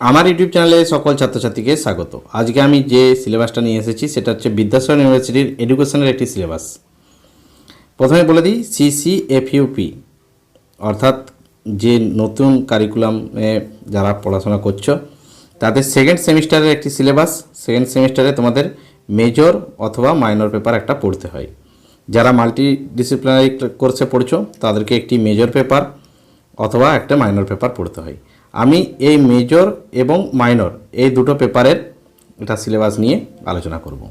আমার ইউটিউব চ্যানেলে সকল ছাত্রছাত্রীকে স্বাগত। আজকে আমি যে সিলেবাসটা নিয়ে এসেছি, সেটা হচ্ছে বিদ্যাসাগর ইউনিভার্সিটির এডুকেশনের একটি সিলেবাস। প্রথমে বলে দিই সিসিএফইউপি অর্থাৎ যে নতুন কারিকুলামে যারা পড়াশোনা করছ, তাদের সেকেন্ড সেমিস্টারের একটি সিলেবাস। সেকেন্ড সেমিস্টারে তোমাদের মেজর অথবা মাইনর পেপার একটা পড়তে হয়। যারা মাল্টি ডিসিপ্লিনারি কোর্সে পড়ছো, তাদেরকে একটি মেজর পেপার অথবা একটা মাইনর পেপার পড়তে হয়। আমি এই মেজর এবং মাইনর এই দুটো পেপারের এটা সিলেবাস নিয়ে আলোচনা করব।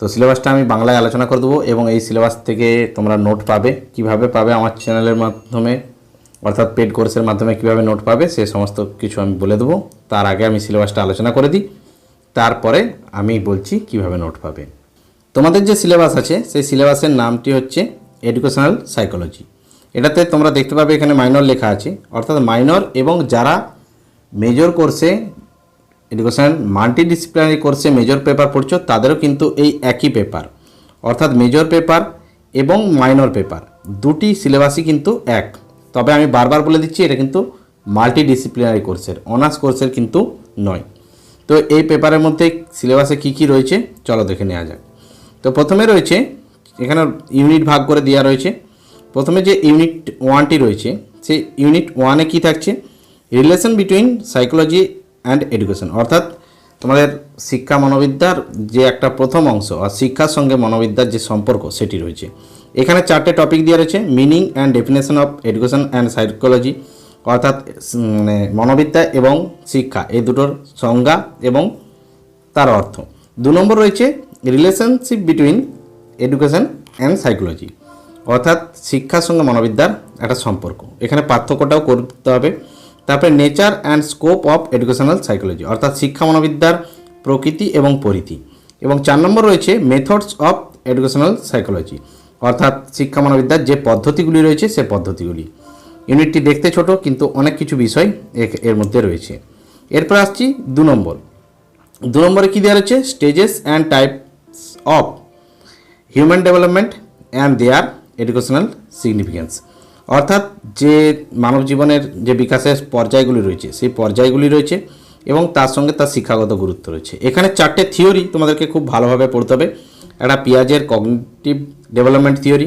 তো সিলেবাসটা আমি বাংলায় আলোচনা করে দেবো এবং এই সিলেবাস থেকে তোমরা নোট পাবে, কীভাবে পাবে আমার চ্যানেলের মাধ্যমে, অর্থাৎ পেড কোর্সের মাধ্যমে কীভাবে নোট পাবে, সে সমস্ত কিছু আমি বলে দেবো। তার আগে আমি সিলেবাসটা আলোচনা করে দিই, তারপরে আমি বলছি কীভাবে নোট পাবে। তোমাদের যে সিলেবাস আছে, সেই সিলেবাসের নামটি হচ্ছে এডুকেশনাল সাইকোলজি এটাতে তোমরা দেখতে পাবে এখানে মাইনর লেখা আছে। অর্থাৎ মাইনর এবং যারা মেজর কোর্সে এডুকেশন মাল্টিডিসিপ্লিনারি কোর্সে মেজর পেপার পড়ছো, তাদেরও কিন্তু এই একই পেপার অর্থাৎ মেজর পেপার এবং মাইনর পেপার দুটি সিলেবাসই কিন্তু এক। তবে আমি বারবার বলে দিচ্ছি, এটা কিন্তু মাল্টিডিসিপ্লিনারি কোর্সের অনার্স কোর্সের কিন্তু নয়। তো এই পেপারের মধ্যে সিলেবাসে কি কি রয়েছে, চলো দেখে নেওয়া যাক। তো প্রথমে রয়েছে, এখানে ইউনিট ভাগ করে দেওয়া রয়েছে। প্রথমে যে ইউনিট ওয়ানটি রয়েছে, সেই ইউনিট ওয়ানে কি থাকছে? Relation between psychology and education অর্থাৎ তোমাদের শিক্ষা মনোবিদ্যার যে একটা প্রথম অংশ আর শিক্ষার সঙ্গে মনোবিদ্যার যে সম্পর্ক, সেটি রয়েছে। এখানে চারটে টপিক দেওয়া রয়েছে meaning and definition of education and psychology অর্থাৎ মানে মনোবিদ্যা এবং শিক্ষা, এই দুটোর সংজ্ঞা এবং তার অর্থ। দু নম্বর রয়েছে relationship between education and psychology অর্থাৎ শিক্ষার সঙ্গে মনোবিদ্যার একটা সম্পর্ক। এখানে পার্থক্যটাও করতে হবে। তারপরে nature and scope of educational psychology অর্থাৎ শিক্ষা, মনোবিদ্যার প্রকৃতি এবং পরিধি। এবং চার নম্বর রয়েছে মেথডস অফ এডুকেশনাল সাইকোলজি অর্থাৎ শিক্ষা, মনোবিদ্যার যে পদ্ধতিগুলি রয়েছে, সে পদ্ধতিগুলি। ইউনিটটি দেখতে ছোট, কিন্তু অনেক কিছু বিষয় এর মধ্যে রয়েছে। এরপর আসছি দু নম্বর। দু নম্বরে কী দেওয়া রয়েছে? Stages and types of human development and their educational significance. অর্থাৎ যে মানব জীবনের যে বিকাশের পর্যায়গুলি রয়েছে, সেই পর্যায়গুলি রয়েছে এবং তার সঙ্গে তার শিক্ষাগত গুরুত্ব রয়েছে। এখানে চারটে থিওরি তোমাদেরকে খুব ভালোভাবে পড়তে হবে। একটা পিয়াজের কগনিটিভ ডেভেলপমেন্ট থিওরি,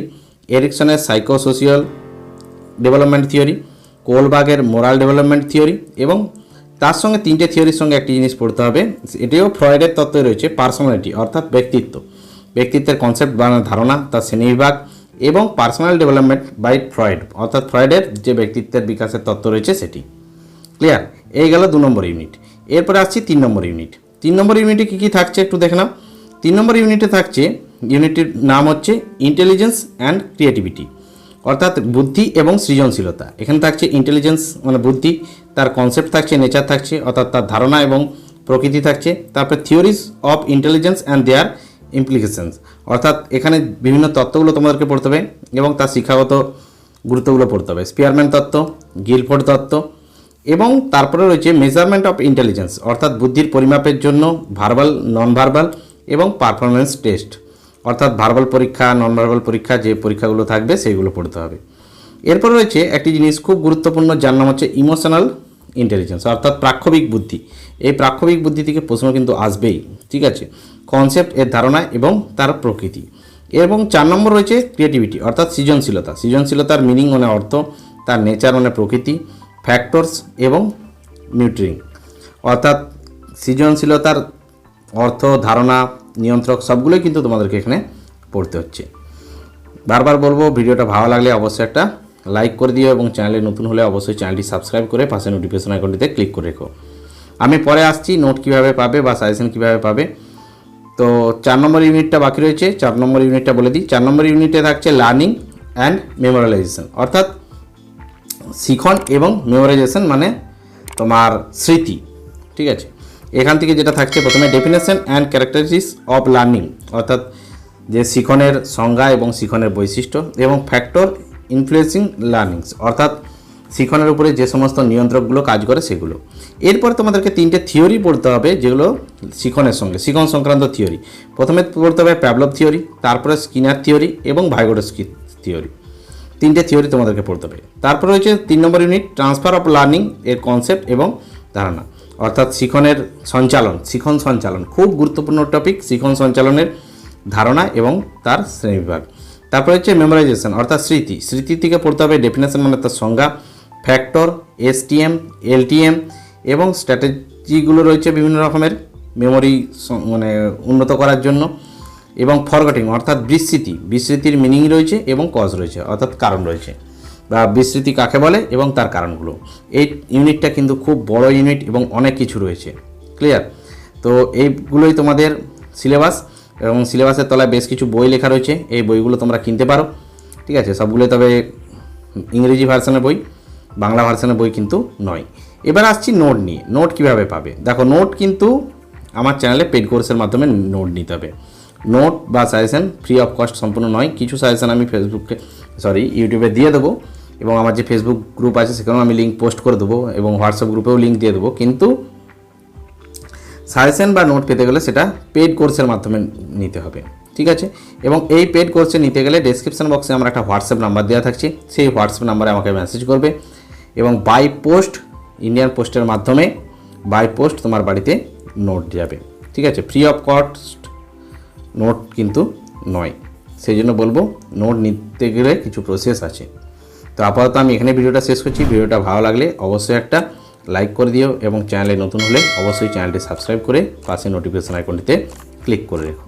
এরিকসনের সাইকোসোশিয়াল ডেভেলপমেন্ট থিওরি, কোলবাগের মোরাল ডেভেলপমেন্ট থিওরি এবং তার সঙ্গে তিনটে থিওরির সঙ্গে একটি জিনিস পড়তে হবে। এটিও ফ্রয়েডের তত্ত্বে রয়েছে, পার্সোনালিটি অর্থাৎ ব্যক্তিত্ব। ব্যক্তিত্বের কনসেপ্ট বা ধারণা, তার শ্রেণীবিভাগ এবং পার্সোনাল ডেভেলপমেন্ট বাই ফ্রয়েড অর্থাৎ ফ্রয়েডের যে ব্যক্তিত্বের বিকাশের তত্ত্ব রয়েছে সেটি। ক্লিয়ার এই গেল দু নম্বর ইউনিট এরপরে আসছি তিন নম্বর ইউনিট তিন নম্বর ইউনিটে কী কী থাকছে একটু দেখে নাও। তিন নম্বর ইউনিটে থাকছে ইউনিটের নাম হচ্ছে ইন্টেলিজেন্স অ্যান্ড ক্রিয়েটিভিটি অর্থাৎ বুদ্ধি এবং সৃজনশীলতা। এখানে থাকছে ইন্টেলিজেন্স মানে বুদ্ধি, তার কনসেপ্ট থাকছে নেচার থাকছে, অর্থাৎ তার ধারণা এবং প্রকৃতি থাকছে। তারপরে theories of intelligence and their implications অর্থাৎ এখানে বিভিন্ন তত্ত্বগুলো তোমাদেরকে পড়তে হবে এবং তার শিক্ষাগত গুরুত্বগুলো পড়তে হবে। স্পিয়ারম্যান তত্ত্ব গিলফোর্ড তত্ত্ব এবং তারপরে রয়েছে মেজারমেন্ট অফ ইন্টেলিজেন্স অর্থাৎ বুদ্ধির পরিমাপের জন্য ভার্বাল নন ভার্বাল এবং পারফরমেন্স টেস্ট অর্থাৎ ভার্বাল পরীক্ষা নন ভার্বাল পরীক্ষা, যে পরীক্ষাগুলো থাকবে সেইগুলো পড়তে হবে। এরপর রয়েছে একটি জিনিস খুব গুরুত্বপূর্ণ, যার নাম হচ্ছে ইমোশনাল ইন্টেলিজেন্স অর্থাৎ প্রাক্ষবিক বুদ্ধি। এই প্রাক্ষবিক বুদ্ধি থেকে প্রশ্ন কিন্তু আসবেই, ঠিক আছে? কনসেপ্ট এর ধারণা এবং তার প্রকৃতি। এবং চার নম্বর রয়েছে ক্রিয়েটিভিটি অর্থাৎ সৃজনশীলতা। সৃজনশীলতার মিনিং মানে অর্থ, তার নেচার মানে প্রকৃতি ফ্যাক্টরস এবং নিউট্রিং অর্থাৎ সৃজনশীলতার অর্থ, ধারণা, নিয়ন্ত্রক, সবগুলোই কিন্তু তোমাদেরকে এখানে পড়তে হচ্ছে। বারবার বলব, ভিডিওটা ভালো লাগলে অবশ্যই একটা লাইক করে দিও এবং চ্যানেলে নতুন হলে অবশ্যই চ্যানেলটি সাবস্ক্রাইব করে পাশে নোটিফিকেশন আইকনটিতে ক্লিক করে রেখো। আমি পরে আসছি নোট কীভাবে পাবে বা সাজেশন কীভাবে পাবে তো চার নম্বর ইউনিটটা বাকি রয়েছে, চার নম্বর ইউনিটটা বলে দিই। চার নম্বর ইউনিটে থাকছে লার্নিং অ্যান্ড মেমোরালাইজেশন অর্থাৎ শিখন এবং মেমোরাইজেশন মানে তোমার স্মৃতি, ঠিক আছে? এখান থেকে যেটা থাকছে প্রথমে definition and characteristics of learning অর্থাৎ যে শিখনের সংজ্ঞা এবং শিখনের বৈশিষ্ট্য এবং ফ্যাক্টর ইনফ্লুয়েন্সিং লার্নিংস অর্থাৎ শিখনের উপরে যে সমস্ত নিয়ন্ত্রকগুলো কাজ করে সেগুলো। এরপর তোমাদেরকে তিনটে থিওরি পড়তে হবে, যেগুলো শিখনের সঙ্গে, শিখন সংক্রান্ত থিওরি। প্রথমে পড়তে হবে প্যাবলভ থিওরি, তারপরে স্কিনার থিওরি এবং ভাইগোডস্কি থিওরি। তিনটে থিওরি তোমাদেরকে পড়তে হবে। তারপর রয়েছে তিন নম্বর ইউনিট, ট্রান্সফার অফ লার্নিং এর কনসেপ্ট এবং ধারণা। অর্থাৎ শিখনের সঞ্চালন, শিখন সঞ্চালন, খুব গুরুত্বপূর্ণ টপিক, শিখন সঞ্চালনের ধারণা এবং তার শ্রেণীবিভাগ। তারপরে হচ্ছে মেমোরাইজেশন অর্থাৎ স্মৃতি। স্মৃতি থেকে পড়তে হবে ডেফিনেশন মানে তার সংজ্ঞা। ফ্যাক্টর, এসটিএম, এলটিএম এবং স্ট্র্যাটেজিগুলো রয়েছে বিভিন্ন রকমের মেমোরি মানে উন্নত করার জন্য এবং ফরগটিং অর্থাৎ বিস্মৃতি বিস্মৃতির মিনিং রয়েছে এবং কজ রয়েছে, অর্থাৎ কারণ রয়েছে বা বিস্মৃতি কাকে বলে এবং তার কারণগুলো। এই ইউনিটটা কিন্তু খুব বড় ইউনিট এবং অনেক কিছু রয়েছে ক্লিয়ার তো এইগুলোই তোমাদের সিলেবাস এবং সিলেবাসের তলায় বেশ কিছু বই লেখা রয়েছে, এই বইগুলো তোমরা কিনতে পারো, ঠিক আছে? সবগুলো তবে ইংরেজি ভার্সনের বই। বাংলা ভার্সনের বই কিন্তু নয়। এবার আসছি নোট নিয়ে। নোট কীভাবে পাবে? দেখো, নোট কিন্তু আমার চ্যানেলে পেড কোর্সের মাধ্যমে নোট নিতে হবে। নোট বা সাজেশন ফ্রি অফ কস্ট সম্পূর্ণ নয়। কিছু সাজেশন আমি ফেসবুকে, সরি, ইউটিউবে দিয়ে দেবো এবং আমার যে ফেসবুক গ্রুপ আছে সেখানেও আমি লিঙ্ক পোস্ট করে দেবো এবং হোয়াটসঅ্যাপ গ্রুপেও লিঙ্ক দিয়ে দেবো। কিন্তু সাজেশন বা নোট পেতে গেলে সেটা পেড কোর্সের মাধ্যমে নিতে হবে। ঠিক আছে? এবং এই পেড কোর্সে নিতে গেলে ডেসক্রিপশন বক্সে আমার একটা হোয়াটসঅ্যাপ নাম্বার দেওয়া থাকছে। সেই হোয়াটসঅ্যাপ নাম্বারে আমাকে মেসেজ করবে। এবং বাই পোস্ট ইন্ডিয়ান পোস্টের মাধ্যমে বাই পোস্ট তোমার বাড়িতে নোট যাবে। ঠিক আছে? ফ্রি অফ কস্ট নোট কিন্তু নয়। সেই জন্য বলব নোট নিতে গেলে কিছু প্রসেস আছে। তো আপাতত আমি এখানে ভিডিওটা শেষ করছি। ভিডিওটা ভালো লাগলে অবশ্যই একটা লাইক করে দিও এবং চ্যানেলে নতুন হলে অবশ্যই চ্যানেলটি সাবস্ক্রাইব করে পাশে নোটিফিকেশান আইকনটিতে ক্লিক করে রেখো।